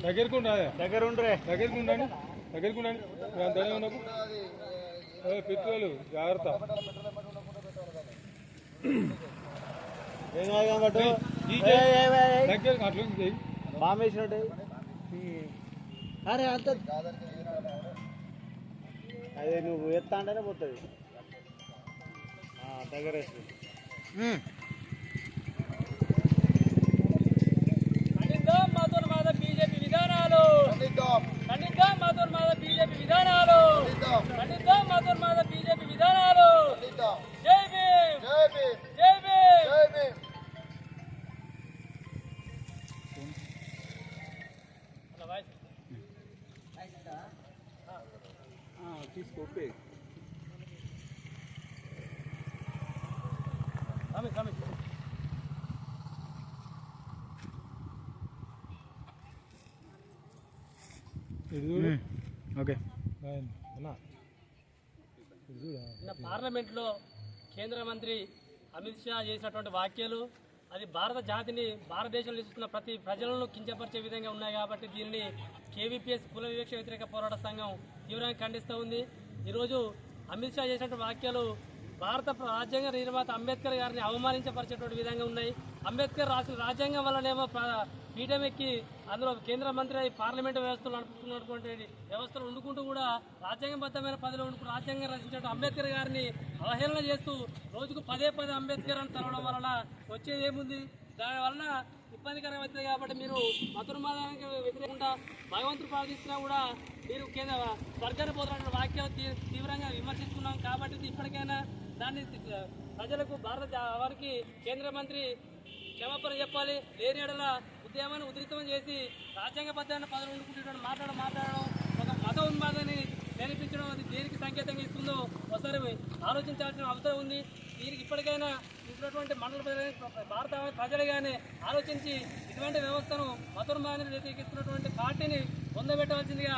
దగ్గరికి దగ్గర ఉండరే దగ్గరికి ఉండండి దగ్గరికి ఉండండి అంతనే ఏ, పిత్రులు జాగ్రత్త. వేసినట్టు అరే అంత. అదే నువ్వు ఎత్తా అంటేనే పోతుంది. దగ్గర వేసి తీసుకో ఓకే. నిన్న పార్లమెంట్లో కేంద్ర మంత్రి అమిత్ షా చేసినటువంటి వ్యాఖ్యలు అది భారత జాతిని భారతదేశంలో నివసిస్తున్న ప్రతి ప్రజలను కించపరిచే విధంగా ఉన్నాయి కాబట్టి దీనిని కేవీపీఎస్ కుల వివక్ష వ్యతిరేక పోరాట సంఘం తీవ్రంగా ఖండిస్తూ ఉంది. ఈరోజు అమిత్ షా చేసినటువంటి వ్యాఖ్యలు భారత రాజ్యాంగ నిర్మాత అంబేద్కర్ గారిని అవమానించపరిచేటువంటి విధంగా ఉన్నాయి. అంబేద్కర్ రాసిన రాజ్యాంగం వల్లనేమో పీఠం ఎక్కి అందులో కేంద్ర మంత్రి అయి పార్లమెంటు వ్యవస్థలు నడుపుతున్నటువంటి వ్యవస్థలు వండుకుంటూ కూడా రాజ్యాంగబద్ధమైన పదవిలో ఉండుకుంటూ రాజ్యాంగం రచించిన అంబేద్కర్ గారిని అవహేళన చేస్తూ రోజుకు పదే పదే అంబేద్కర్ అని తరవడం వలన వచ్చేది ఏముంది? దాని వలన ఇబ్బందికరం అవుతుంది కాబట్టి మీరు మతుర్మాదానికి వ్యతిరేకంగా భగవంతుడు ప్రార్థిస్తున్నా కూడా మీరు కేంద్ర స్వర్గాన్ని పోతున్న వాక్యాలు తీవ్రంగా విమర్శిస్తున్నాం కాబట్టి ఇప్పటికైనా దాన్ని ప్రజలకు భారత జా- వారికి కేంద్ర మంత్రి క్షమాపణ చెప్పాలి. లేని ఎడల ఉద్యమాన్ని ఉధృతం చేసి రాజ్యాంగ రాజ్యాంగబద్ధమైన పదవులు ఉండుకుంటున్న మాట్లాడడం మాట్లాడడం ఒక మత ఉన్మాదాన్ని నేర్పించడం అది దేనికి సంకేతంగా ఇస్తుందో ఒకసారి ఆలోచించాల్సిన అవసరం ఉంది. దీనికి ఇప్పటికైనా ఉన్నటువంటి మండల ప్రజలు భారత ప్రజలు కానీ ఆలోచించి ఇటువంటి వ్యవస్థను మతోన్మాదాన్ని వ్యతిరేకిస్తున్నటువంటి పార్టీని పొందబెట్టవలసిందిగా